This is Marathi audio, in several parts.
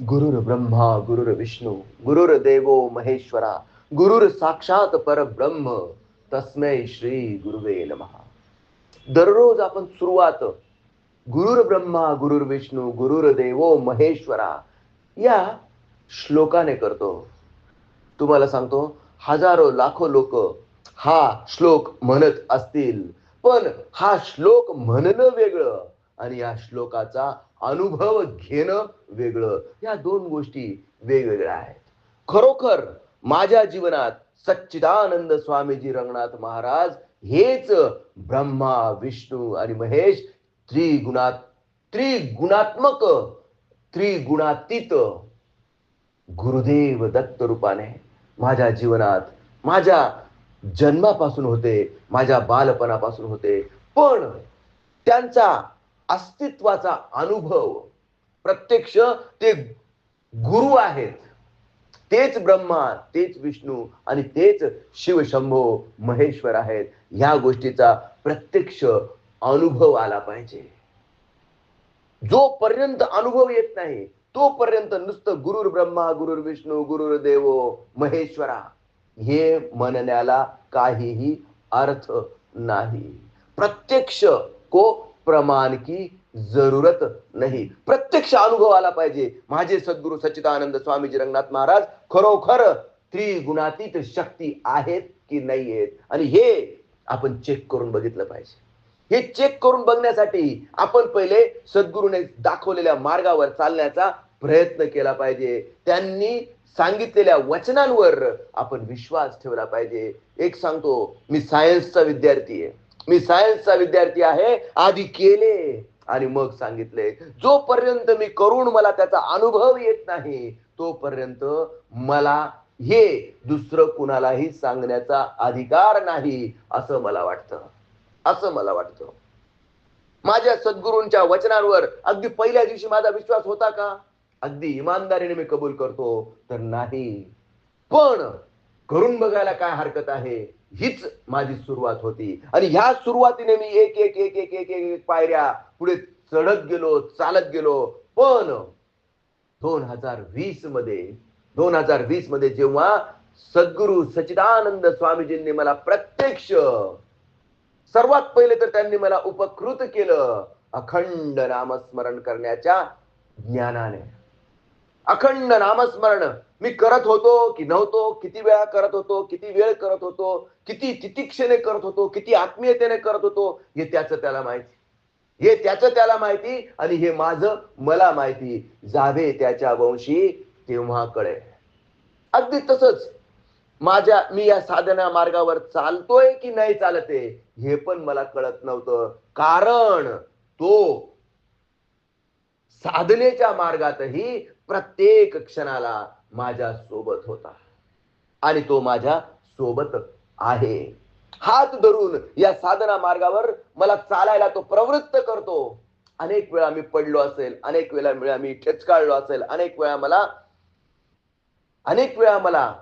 गुरुर ब्रह्मा गुरुर विष्णू गुरुर देवो महेश्वरा गुरुर साक्षात परब्रह्म तस्मै श्री गुरुवे नमः. दररोज आपण सुरुवात गुरुर ब्रह्मा गुरुर विष्णू गुरुर देवो महेश्वरा या श्लोकाने करतो. तुम्हाला सांगतो हजारो लाखो लोक हा श्लोक म्हणत असतील पण हा श्लोक म्हणणं वेगळं आणि या श्लोकाचा अनुभव घेणं वेगळं. या दोन गोष्टी वेगवेगळ्या आहेत. खरोखर माझ्या जीवनात सच्चिदानंद स्वामीजी रंगनाथ महाराज हेच ब्रह्मा विष्णू आणि महेश त्रिगुणात त्रिगुणात्मक त्रिगुणातीत गुरुदेव दत्त रूपाने माझ्या जीवनात माझ्या जन्मापासून होते माझ्या बालपणापासून होते. पण त्यांचा अस्तित्वाचा अनुभव. प्रत्यक्ष ते गुरु आहेत. तेच ब्रह्मा तेच विष्णू आणि तेच शिवशंभो महेश्वर आहेत. ह्या गोष्टीचा प्रत्यक्ष अनुभव आला पाहिजे. जोपर्यंत अनुभव येत नाही तोपर्यंत नुसतं गुरुर ब्रह्मा गुरुर विष्णू गुरुर देव महेश्वरा हे म्हणण्याला काहीही अर्थ नाही. प्रत्यक्ष को प्रमाण की जरूरत नाही. प्रत्यक्ष अनुभव आला पाहिजे. माझे सद्गुरु सच्चिदानंद स्वामीजी रंगनाथ महाराज खरोखर त्रिगुणातीत शक्ती आहेत की नाही आहेत आणि हे आपण चेक करून बघितलं पाहिजे. हे चेक करून बघण्यासाठी आपण पहिले सद्गुरूने दाखवलेल्या मार्गावर चालण्याचा प्रयत्न केला पाहिजे. त्यांनी सांगितलेल्या वचनांवर आपण विश्वास ठेवला पाहिजे. एक सांगतो मी सायन्सचा विद्यार्थी आहे. मी सायन्सचा विद्यार्थी आहे आधी केले आणि मग सांगितले. जोपर्यंत मी करून मला त्याचा अनुभव येत नाही तोपर्यंत मला हे दुसरं कुणालाही सांगण्याचा अधिकार नाही असं मला वाटतं. असं मला वाटतं. माझ्या सद्गुरूंच्या वचनांवर अगदी पहिल्या दिवशी माझा विश्वास होता का? अगदी इमानदारीने मी कबूल करतो तर नाही. पण करून बघायला काय हरकत आहे? हीच माझी सुरुवात होती. आणि ह्या सुरुवातीने मी एक एक एक एक एक एक पायऱ्या पुढे चढत गेलो चालत गेलो. पण दोन हजार वीसमध्ये दोन हजार वीसमध्ये जेव्हा सद्गुरु सचिदानंद स्वामीजींनी मला प्रत्यक्ष सर्वात पहिले तर त्यांनी मला उपकृत केलं अखंड नामस्मरण करण्याच्या ज्ञानाने. अखंड नामस्मरण. मी करत होतो की नव्हतो किती वेळा करत होतो किती वेळ करत होतो किती तितिक्षेने करत होतो किती आत्मीयतेने करत होतो हे त्याचं त्याला माहिती. हे त्याचं त्याला माहिती आणि हे माझं मला माहिती. जावे त्याच्या वंशी तेव्हा कळे अगदी तसंच. माझ्या मी या साधना मार्गावर चालतोय की नाही चालते हे पण मला कळत नव्हतं. कारण तो साधनेच्या मार्गातही प्रत्येक क्षणाला माझ्या सोबत होता. आणि तो माझ्या सोबत आहे. हात धरून या साधना मार्गावर मला चालायला तो प्रवृत्त करतो. अनेक वेळा मी पडलो असेल अनेक वेळा वेळा मी ठेचकाळलो असेल अनेक वेळा मला अनेक वेळा मला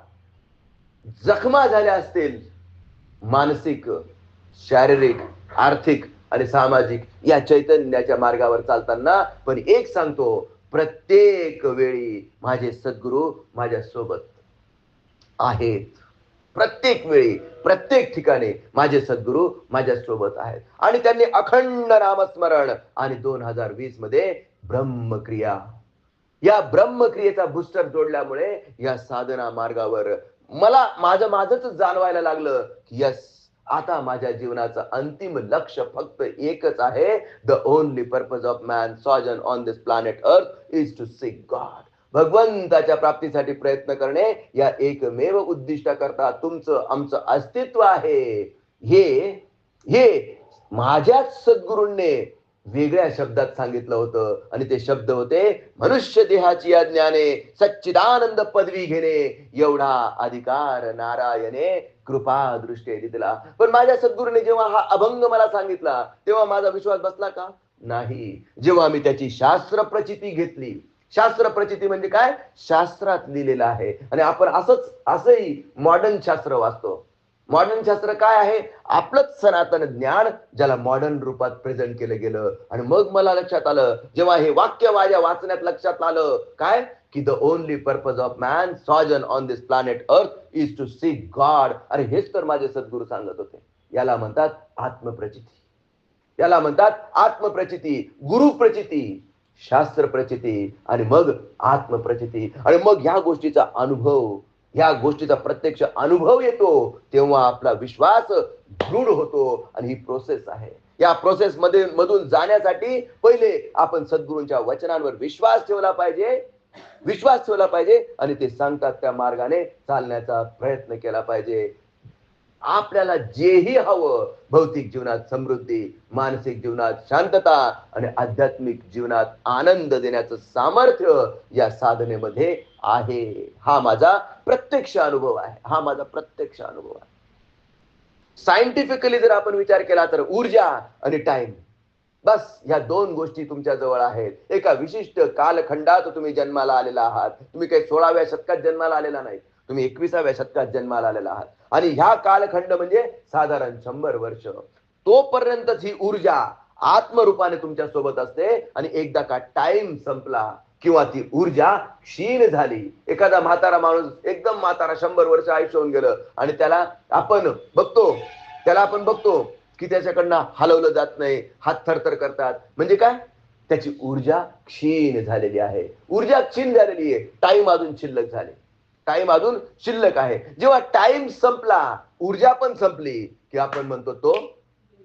जखमा झाल्या असतील. मानसिक शारीरिक आर्थिक आणि सामाजिक या चैतन्याच्या मार्गावर चालताना पण एक सांगतो प्रत्येक वेळी माझे सद्गुरू माझ्या सोबत आहेत. प्रत्येक वेळी प्रत्येक ठिकाणी माझे सद्गुरू माझ्या सोबत आहेत. आणि त्यांनी अखंड नामस्मरण आणि दोन हजार वीसमध्ये ब्रह्मक्रिया. या ब्रह्मक्रियेचा बुस्टर जोडल्यामुळे या साधना मार्गावर मला माझं माझंच जाणवायला लागलं की यस आता माझ्या जीवनाचं अंतिम लक्ष फक्त एकच आहे. The only purpose of man sojourn on this planet earth is to see God भगवंताच्या प्राप्तीसाठी प्रयत्न करणे या एकमेव उद्दिष्टाकरता तुमचं आमचं अस्तित्व आहे. हे हे माझ्याच सद्गुरूंनी वेगळ्या शब्दात सांगितलं होतं. आणि ते शब्द होते मनुष्य देहाची या ज्ञाने सच्चिदानंद पदवी घेणे. एवढा अधिकार नारायणे कृपा दृष्टी दिला पण माझ्या सद्गुरूने जेव्हा हा अभंग मला सांगितला तेव्हा माझा विश्वास बसला का? नाही. जेव्हा मी त्याची शास्त्र प्रचिती घेतली. शास्त्र प्रचिती म्हणजे काय? शास्त्रात लिहिलेलं आहे. आणि आपण असंच असंही मॉडर्न शास्त्र वाचतो. मॉडर्न शास्त्र काय आहे? आपलंच सनातन ज्ञान ज्याला मॉडर्न रूपात प्रेझेंट केलं गेलं. आणि मग मला लक्षात आलं जेव्हा हे वाक्य माझ्या वाचण्यात लक्षात आलं काय? की the only purpose of man sojourn on this planet earth is to see God अरे हेच तर माझे सद्गुरू सांगत होते. याला म्हणतात आत्मप्रचिती. याला म्हणतात आत्मप्रचिती गुरुप्रचिती शास्त्र प्रचिती आणि मग आत्मप्रचिती. आणि मग ह्या गोष्टीचा अनुभव ह्या गोष्टीचा प्रत्यक्ष अनुभव येतो तेव्हा आपला विश्वास दृढ होतो आणि ही प्रोसेस आहे. या प्रोसेस मध्ये मधून जाण्यासाठी पहिले आपण सद्गुरूंच्या वचनांवर विश्वास ठेवला पाहिजे. विश्वास ठेवला पाहिजे आणि ते सांगतात त्या मार्गाने चालण्याचा प्रयत्न केला पाहिजे. आपल्याला जेही हवं भौतिक जीवनात समृद्धी मानसिक जीवनात शांतता आणि आध्यात्मिक जीवनात आनंद देण्याचं सामर्थ्य या साधनेमध्ये आहे. हा माझा प्रत्यक्ष अनुभव आहे. हा माझा प्रत्यक्ष अनुभव आहे. सायंटिफिकली जर आपण विचार केला तर ऊर्जा आणि टाइम बस ह्या दोन गोष्टी तुमच्या जवळ आहेत. एका विशिष्ट कालखंडात तुम्ही जन्माला आलेला आहात. तुम्ही काही सोळाव्या शतकात जन्माला आलेला नाही. तुम्ही एकविसाव्या शतकात जन्माला आलेला आहात. आणि ह्या कालखंड म्हणजे साधारण शंभर वर्ष. तोपर्यंतच ही ऊर्जा आत्मरूपाने तुमच्यासोबत असते आणि एकदा का टाइम संपला किंवा ती ऊर्जा क्षीण झाली एखादा म्हातारा माणूस एकदम म्हातारा शंभर वर्ष आयुष्य होऊन गेलं आणि त्याला आपण बघतो त्याला आपण बघतो की त्याच्याकडनं हलवलं जात नाही हात थरथर करतात. म्हणजे काय? त्याची ऊर्जा क्षीण झालेली आहे. ऊर्जा क्षीण झालेली आहे. टाइम अजून शिल्लक झाले. टाइम अजून शिल्लक आहे. जेव्हा टाइम संपला ऊर्जा पण संपली की आपण म्हणतो तो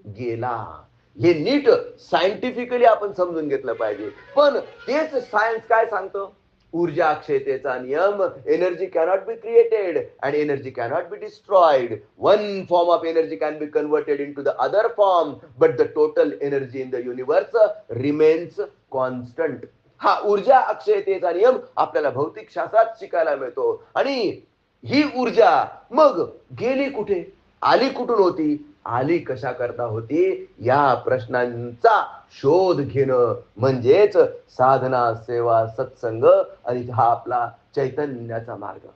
गेला. हे नीट सायंटिफिकली आपण समजून घेतलं पाहिजे. पण तेच सायन्स काय सांगतं? ऊर्जा अक्षयतेचा नियम energy cannot be created and energy cannot be destroyed one form of energy can be converted into the other form but the total energy in the universe remains constant हा ऊर्जा अक्षयतेचा नियम आपल्याला भौतिक शास्त्रात शिकायला मिळतो. आणि ही ऊर्जा मग गेली कुठे? आली कुठून होती? आली कशा करता होती? या प्रश्नांचा शोध घेणं म्हणजेच साधना सेवा सत्संग आणि हा आपला चैतन्याचा मार्ग.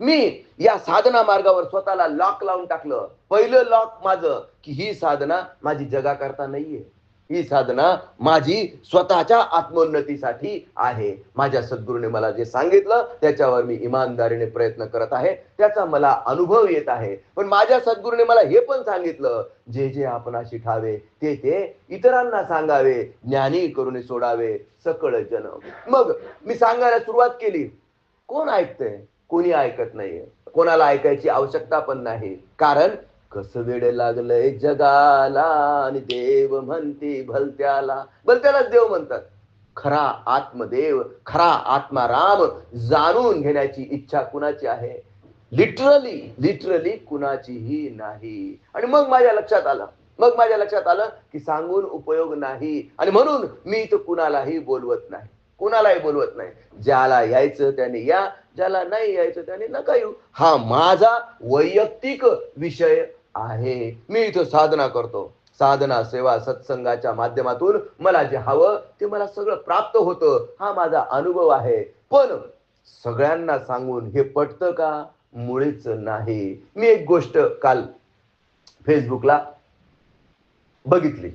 मी या साधना मार्गावर स्वतःला लॉक लावून टाकलं. पहिलं लॉक माझं की ही साधना माझी जगाकरता नाहीये. ही साधना माझी स्वतःच्या आत्मोन्नतीसाठी आहे. माझ्या सद्गुरूने मला जे सांगितलं त्याच्यावर मी इमानदारीने प्रयत्न करत आहे. त्याचा मला अनुभव येत आहे. पण माझ्या सद्गुरूने मला हे पण सांगितलं जे जे आपण ठावे ते ते इतरांना सांगावे ज्ञानी करून सोडावे सकळ जन मग मी सांगायला सुरुवात केली. कोण ऐकतंय? कोणी ऐकत नाहीये. कोणाला ऐकायची आवश्यकता पण नाही. कारण कस वेळ लागलंय जगाला आणि देव म्हणते भलत्याला. भलत्यालाच देव म्हणतात. खरा आत्मदेव खरा आत्माराम जाणून घेण्याची इच्छा कुणाची आहे? लिटरली लिटरली कुणाचीही नाही. आणि मग माझ्या लक्षात आलं. मग माझ्या लक्षात आलं की सांगून उपयोग नाही. आणि म्हणून मी इथं कुणालाही बोलवत नाही. कुणालाही बोलवत नाही. ज्याला यायचं त्याने या ज्याला नाही यायचं त्याने नका येऊ. हा माझा वैयक्तिक विषय आहे. मी इथं साधना करतो. साधना सेवा सत्संगाच्या माध्यमातून मला जे हवं ते मला सगळं प्राप्त होतं. हा माझा अनुभव आहे. पण सगळ्यांना सांगून हे पटतं का? मुळीच नाही. मी एक गोष्ट काल फेसबुकला बघितली.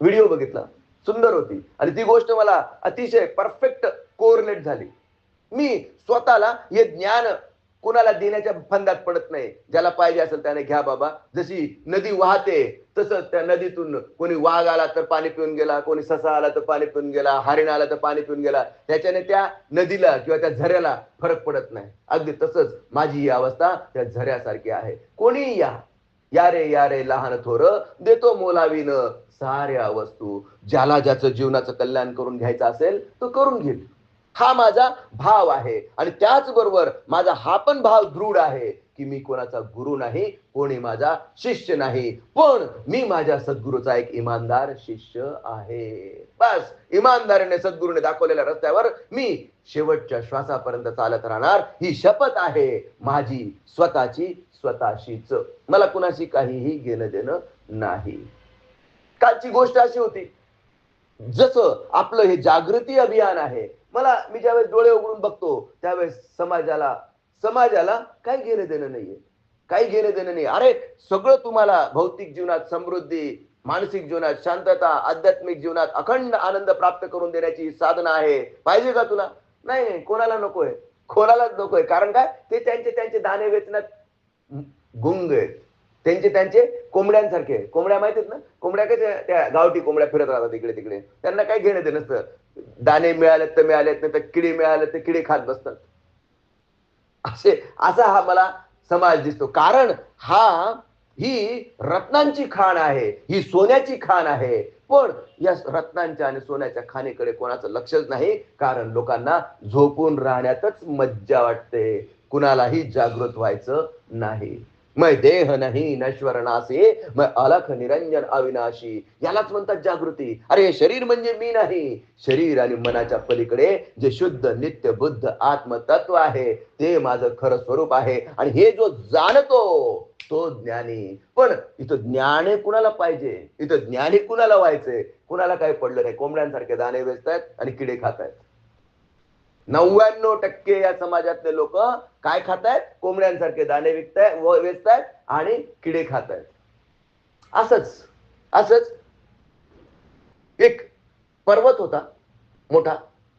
व्हिडिओ बघितला. सुंदर होती. आणि ती गोष्ट मला अतिशय परफेक्ट कोरिलेट झाली. मी स्वतःला हे ज्ञान कुणाला देण्याच्या फंदात पडत नाही. ज्याला पाहिजे असेल त्याने घ्या बाबा. जशी नदी वाहते तसंच त्या नदीतून कोणी वाघ आला तर पाणी पिऊन गेला कोणी ससा आला तर पाणी पिऊन गेला हरिण आला तर पाणी पिऊन गेला. त्याच्याने त्या नदीला किंवा त्या झऱ्याला फरक पडत नाही. अगदी तसंच माझी ही अवस्था त्या झऱ्यासारखी आहे. कोणी या? यारे यारे लहान थोर देतो मोलावीन साऱ्या वस्तू. ज्याला ज्याचं जीवनाचं कल्याण करून घ्यायचं असेल तो करून घेईल. हा माझा भाव आहे. आणि त्याचबरोबर माझा हा पण भाव दृढ आहे की मी कोणाचा गुरु नाही कोणी माझा शिष्य नाही. पण मी माझ्या सद्गुरूचा एक इमानदार शिष्य आहे. बस इमानदारीने सद्गुरूने दाखवलेल्या रस्त्यावर मी शेवटच्या श्वासापर्यंत चालत राहणार. ही शपथ आहे माझी स्वतःची स्वतःशीच. मला कुणाशी काहीही घेणं देणं नाही. कालची गोष्ट अशी होती जसं आपलं हे जागृती अभियान आहे मला मी ज्यावेळेस डोळे उघडून बघतो त्यावेळेस समाजाला समाजाला काही घेणं देणं नाहीये. काही घेणं देणं नाही अरे सगळं तुम्हाला भौतिक जीवनात समृद्धी मानसिक जीवनात शांतता आध्यात्मिक जीवनात अखंड आनंद प्राप्त करून देण्याची साधन साधना आहे. पाहिजे का तुला? नाही कोणाला नकोय. कोणालाच नकोय. कारण काय? ते त्यांचे त्यांचे दाणे वेचण्यात गुंग आहेत. त्यांचे त्यांचे कोंबड्यांसारखे कोंबड्या माहितीत ना? कोंबड्या कशा त्या गावठी कोंबड्या फिरत राहतात इकडे तिकडे. त्यांना काही घेणं ते नसतं. दाणे मिळालेत तर मिळालेत नाही तर किडे मिळाले तर किडे खात बसतात. असे असा हा मला समाज दिसतो. कारण हा ही रत्नांची खाण आहे ही सोन्याची खाण आहे. पण या रत्नांच्या आणि सोन्याच्या खाणीकडे कोणाचं लक्षच नाही कारण लोकांना झोपून राहण्यातच मज्जा वाटते. कुणालाही जागृत व्हायचं नाही. मै देह नाही नश्वर नासे मै अलख निरंजन अविनाशी. यालाच म्हणतात जागृती. अरे हे शरीर म्हणजे मी नाही. शरीर आणि मनाच्या पलीकडे जे शुद्ध नित्य बुद्ध आत्मतत्व आहे ते माझं खरं स्वरूप आहे. आणि हे जो जाणतो तो ज्ञानी. पण इथं ज्ञान कुणाला पाहिजे? इथं ज्ञानी कुणाला व्हायचंय कुणाला काही पडलं नाही? कोंबड्यांसारखे दाणे वेचतायत आणि किडे खातायत. नव्याण्णव टक्के या समाजातले लोक काय खातायत? कोंबड्यांसारखे दाणे विकतायत व वेचतायत आणि किडे खातायत. असंच असंच एक पर्वत होता मोठा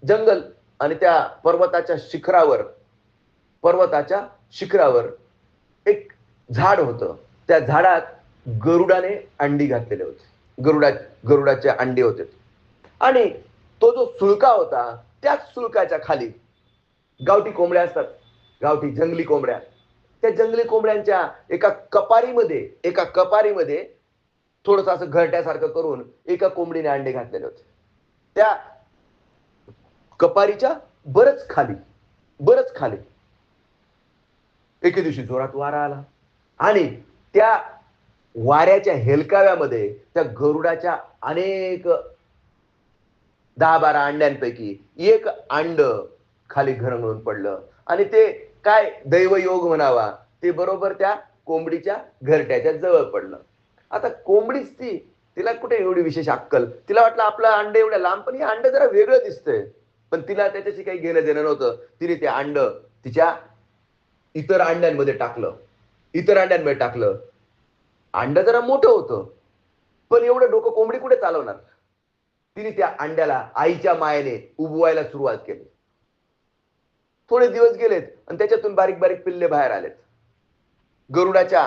जंगल आणि त्या पर्वताच्या शिखरावर पर्वताच्या शिखरावर एक झाड होतं. त्या झाडात गरुडाने अंडी घातलेले होते. गरुडा गरुडाचे अंडे होते. आणि तो जो सुळका होता त्याच सुळकाच्या खाली गावठी कोंबड्या असतात. गावठी जंगली कोंबड्या. त्या जंगली कोंबड्यांच्या एका कपारीमध्ये एका कपारीमध्ये थोडस असं घरट्यासारखं करून एका कोंबडीने अंडे घातलेले होते. त्या कपारीच्या बरच खाली बरच खाली एके दिवशी जोरात वारा आला. आणि त्या वाऱ्याच्या हेलकाव्यामध्ये त्या गरुडाच्या अनेक दहा बारा अंड्यांपैकी एक अंड खाली घरंगळून पडलं. आणि ते काय दैवयोग म्हणावा ते बरोबर त्या कोंबडीच्या घरट्याच्या जवळ पडलं. आता कोंबडीच ती तिला कुठे एवढी विशेष अक्कल? तिला वाटलं आपलं अंड एवढ्या लांब पण हे अंड जरा वेगळं दिसतंय. पण तिला त्याच्याशी काही घेणं देणं नव्हतं. तिने ते अंड तिच्या इतर अंड्यांमध्ये टाकलं. इतर अंड्यांमध्ये टाकलं. अंड जरा मोठं होतं. पण एवढं डोकं कोंबडी कुठे चालवणार? तिने त्या अंड्याला आईच्या मायेने उबवायला सुरुवात केली. थोडे दिवस गेलेत आणि त्याच्यातून बारीक बारीक पिल्ले बाहेर आलेत. गरुडाच्या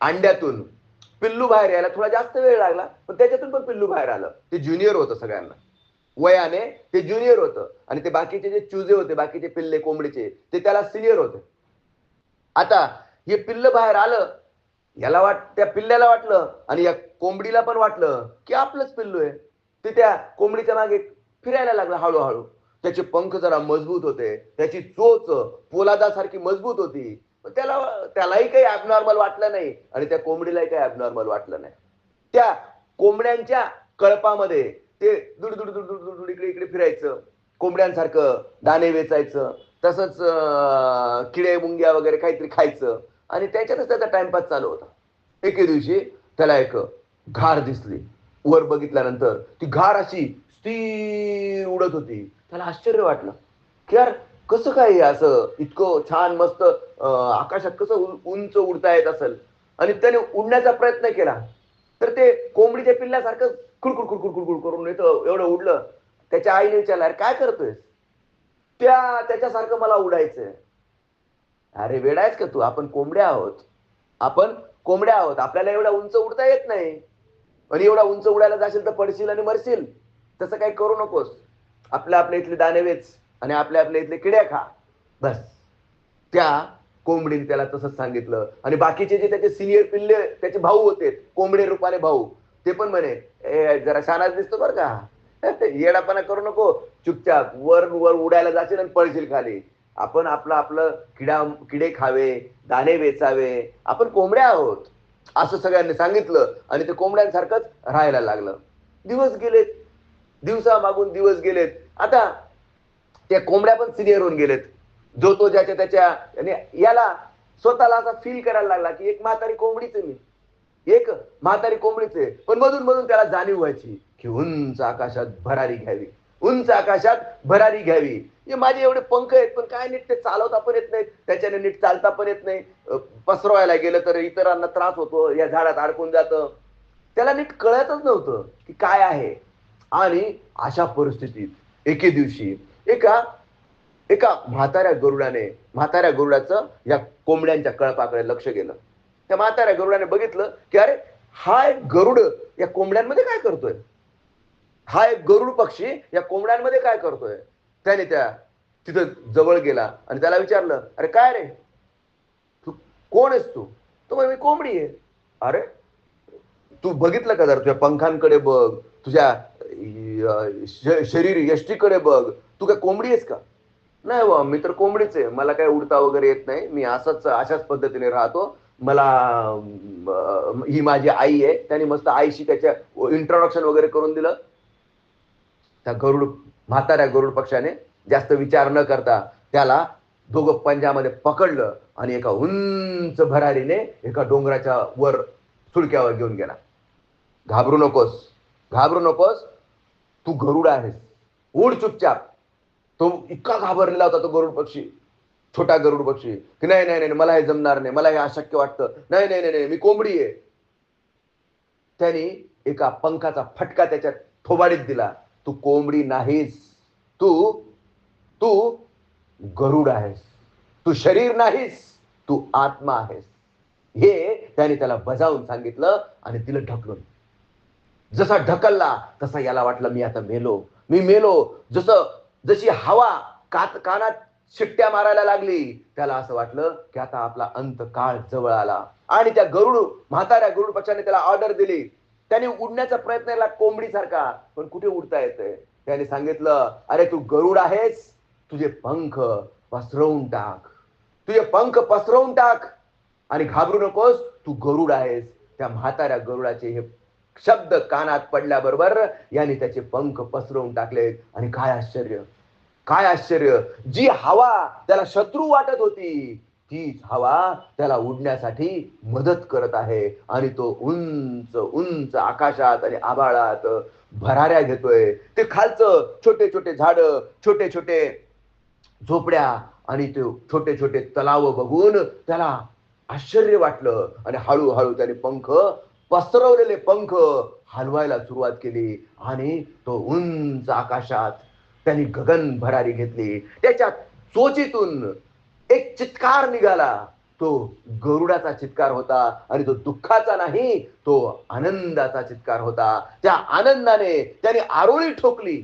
अंड्यातून पिल्लू बाहेर यायला थोडा जास्त वेळ लागला पण त्याच्यातून पण पिल्लू बाहेर आलं. ते ज्युनियर होतं सगळ्यांना. वयाने ते ज्युनियर होतं आणि ते बाकीचे जे चुजे होते बाकीचे पिल्ले कोंबडीचे ते त्याला सिनियर होते. आता हे पिल्ल बाहेर आलं याला वाट त्या पिल्ल्याला वाटलं आणि या कोंबडीला पण वाटलं की आपलंच पिल्लू आहे. ते त्या कोंबडीच्या मागे फिरायला लागलं हळूहळू. त्याचे पंख जरा मजबूत होते त्याची चोच पोलादासारखी मजबूत होती. त्याला त्यालाही काही ऍबनॉर्मल वाटलं नाही आणि त्या कोंबडीलाही काही ऍबनॉर्मल वाटलं नाही. त्या कोंबड्यांच्या कळपामध्ये ते दुड दुड दुड दुड दुड इकडे इकडे फिरायचं कोंबड्यांसारखं दाणे वेचायचं तसंच किडे मुंग्या वगैरे काहीतरी खायचं आणि त्याच्यातच त्याचा टाइमपास चालू होता. एके दिवशी त्याला एक घार दिसली. वर बघितल्यानंतर ती घार अशी स्थिर उडत होती. त्याला आश्चर्य वाटलं. की यार कसं काय असं इतकं छान मस्त अं, आकाशात कसं उंच उडता येत असेल? आणि त्याने उडण्याचा प्रयत्न केला. तर ते कोंबडीच्या पिल्ल्यासारखं कुडकुड कुडकुड कुडकुड करून येतं एवढं उडलं. त्याच्या आईने विचारलं "अरे काय करतोय त्या त्याच्यासारखं मला उडायचंय. अरे वेडायच का तू? आपण कोंबड्या आहोत. आपण कोंबड्या आहोत. आपल्याला एवढा उंच उडता येत नाही. आणि एवढा उंच उडायला जाशील तर पडशील आणि मरशील. तसं काही करू नकोस. आपल्या आपल्या इथले दाणे वेच आणि आपल्या आपल्या इथले किड्या खा. बस. त्या कोंबडीने त्याला तसंच सांगितलं. आणि बाकीचे जे त्याचे सिनियर पिल्ले त्याचे भाऊ होते कोंबडे रूपाने भाऊ ते पण म्हणे ए जरा शानाच दिसतो बरं का. येडापणा करू नको. चुपचाप वर वर उडायला जाशील आणि पडशील खाली. आपण आपलं आपलं किडा किडे खावे दाणे वेचावे. आपण कोंबड्या आहोत. असं सगळ्यांनी सांगितलं आणि ते कोंबड्यांसारखंच राहायला लागलं. दिवस गेलेत. दिवसा मागून दिवस गेलेत. आता त्या कोंबड्या पण सिनियर होऊन गेलेत. जो तो ज्याच्या त्याच्या आणि याला स्वतःला असा फील करायला लागला की एक म्हातारी कोंबडीच मी. एक म्हातारी कोंबडीच आहे. पण मधून मधून त्याला जाणीव व्हायची की उंच आकाशात भरारी घ्यावी. उंच आकाशात भरारी घ्यावी. हे माझे एवढे पंख आहेत पण काय नीट ते चालवता पण येत नाहीत. त्याच्याने नीट चालता पण येत नाही. पसरवायला गेलं तर इतरांना त्रास होतो या झाडात अडकून जातं. त्याला नीट कळतच नव्हतं की काय आहे. आणि अशा परिस्थितीत एके दिवशी एका एका म्हाताऱ्या गरुडाने म्हाताऱ्या गरुडाचं या कोंबड्यांच्या कळपाकडे लक्ष गेलं. त्या म्हाताऱ्या गरुडाने बघितलं की अरे हा एक गरुड या कोंबड्यांमध्ये काय करतोय? हा एक गरुड पक्षी या कोंबड्यांमध्ये काय करतोय? त्याने त्या तिथं जवळ गेला आणि त्याला विचारलं अरे काय रे? तू कोण आहेस तू? तो म्हणे, मी कोंबडी आहे. अरे तू बघितलं का जर तुझ्या पंखांकडे बघ तुझ्या शरीर यष्टीकडे बघ तू काय कोंबडी आहेस का? नाही बा मी तर कोंबडीच आहे मला काय उडता वगैरे येत नाही मी असंच अशाच पद्धतीने राहतो मला ही माझी आई आहे त्याने मस्त आईशी त्याच्या इंट्रोडक्शन वगैरे करून दिलं त्या गरुड म्हाताऱ्या गरुड पक्षाने जास्त विचार न करता त्याला दोघं पंजामध्ये पकडलं आणि एका उंच भरारीने एका डोंगराच्या वर सुळक्यावर घेऊन गेला. घाबरू नकोस घाबरू नकोस तू गरुड आहेस. उड चुपचाप. तो इतका घाबरलेला होता तो गरुड पक्षी छोटा गरुड पक्षी. की नाही नाही नाही मला हे जमणार नाही मला हे अशक्य वाटतं. नाही नाही नाही नाही मी कोंबडी आहे. त्यांनी एका पंखाचा फटका त्याच्या थोबाडीत दिला. तू कोंबडी नाहीस. तू तू गरुड आहेस. तू शरीर नाहीस. तू आत्मा आहेस. हे त्याने त्याला बजावून सांगितलं आणि तिला ढकलून. जसा ढकलला तसा याला वाटलं मी आता मेलो. मी मेलो. जसं जशी हवा कात कानात शिट्ट्या मारायला लागली त्याला असं वाटलं की आता आपला अंत काळ जवळ आला. आणि त्या गरुड म्हाताऱ्या गरुड पक्षाने त्याला ऑर्डर दिली. त्याने उडण्याचा प्रयत्न केला कोंबडीसारखा पण कुठे उडता येते त्याने सांगितलं अरे तू गरुड आहेस तुझे पंख पसरवून टाक. तुझे पंख पसरवून टाक आणि घाबरू नकोस तू गरुड आहेस. त्या म्हाताऱ्या गरुडाचे हे शब्द कानात पडल्याबरोबर याने त्याचे पंख पसरवून टाकले. आणि काय आश्चर्य काय आश्चर्य जी हवा त्याला शत्रू वाटत होती तीच हवा त्याला उडण्यासाठी मदत करत आहे. आणि तो उंच उंच आकाशात आणि आभाळात भराऱ्या घेतोय. ते खालचं छोटे छोटे झाड छोटे छोटे झोपड्या आणि ते छोटे छोटे तलाव बघून त्याला आश्चर्य वाटलं. आणि हळूहळू त्याने पंख पसरवलेले पंख हलवायला सुरुवात केली. आणि तो उंच आकाशात त्यांनी गगन भरारी घेतली. त्याच्या चोचीतून एक चित्कार निघाला. तो गरुडाचा चित्कार होता आणि तो दुःखाचा नाही तो आनंदाचा चित्कार होता. त्या आनंदाने त्याने आरोळी ठोकली.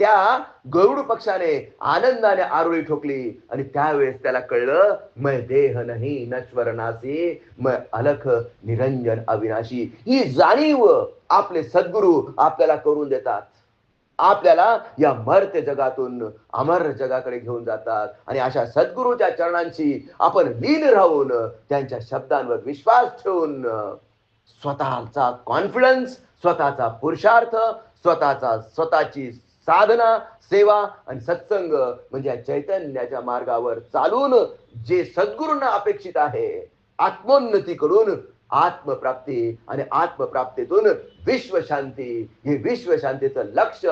त्या गरुड पक्षाने आनंदाने आरोळी ठोकली आणि त्यावेळेस त्याला कळलं मै देह नाही नश्वर नासी मय अलख निरंजन अविनाशी. ही जाणीव आपले सद्गुरू आपल्याला करून देतात. आपल्याला या मर्त्य जगातून अमर जगाकडे घेऊन जातात. आणि अशा सद्गुरूच्या चरणांशी आपण लीन राहून त्यांच्या शब्दांवर विश्वास ठेवून स्वतःचा कॉन्फिडन्स स्वतःचा पुरुषार्थ स्वतःचा स्वतःची साधना सेवा आणि सत्संग म्हणजे या चैतन्याच्या मार्गावर चालून जे सद्गुरूंना अपेक्षित आहे आत्मोन्नती करून आत्मप्राप्ती आणि आत्मप्राप्तीतून विश्वशांती. हे विश्वशांतीचं लक्ष.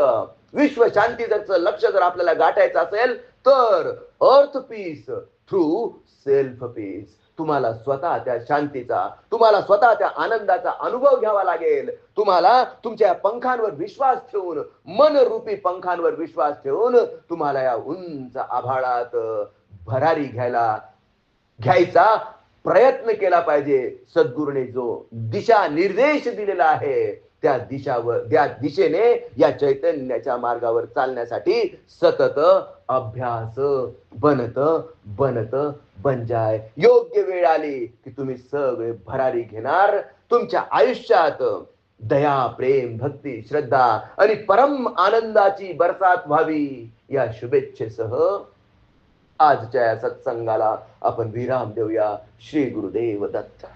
विश्वशांतीचं लक्ष जर आपल्याला गाठायचं असेल तर अर्थ पीस थ्रू सेल्फ पीस तुम्हाला स्वतः त्या शांतीचा तुम्हाला स्वतः त्या आनंदाचा अनुभव घ्यावा लागेल. तुम्हाला तुमच्या पंखांवर विश्वास ठेवून मनरूपी पंखांवर विश्वास ठेवून तुम्हाला या उंच आभाळात भरारी घ्यायला घ्यायचा प्रयत्न केला पाहिजे. सद्गुरूने जो दिशा निर्देश दिलेला आहे त्या दिशावर त्या दिशेने या चैतन्याच्या मार्गावर चालण्यासाठी सतत अभ्यास बनत बनत बनजाय. योग्य वेळ आली की तुम्ही सगळे भरारी घेणार. तुमच्या आयुष्यात दया प्रेम भक्ती श्रद्धा आणि परम आनंदाची बरसात व्हावी या शुभेच्छेसह आजच्या या सत्संगाला आपण विराम देऊया श्री गुरुदेव दत्त.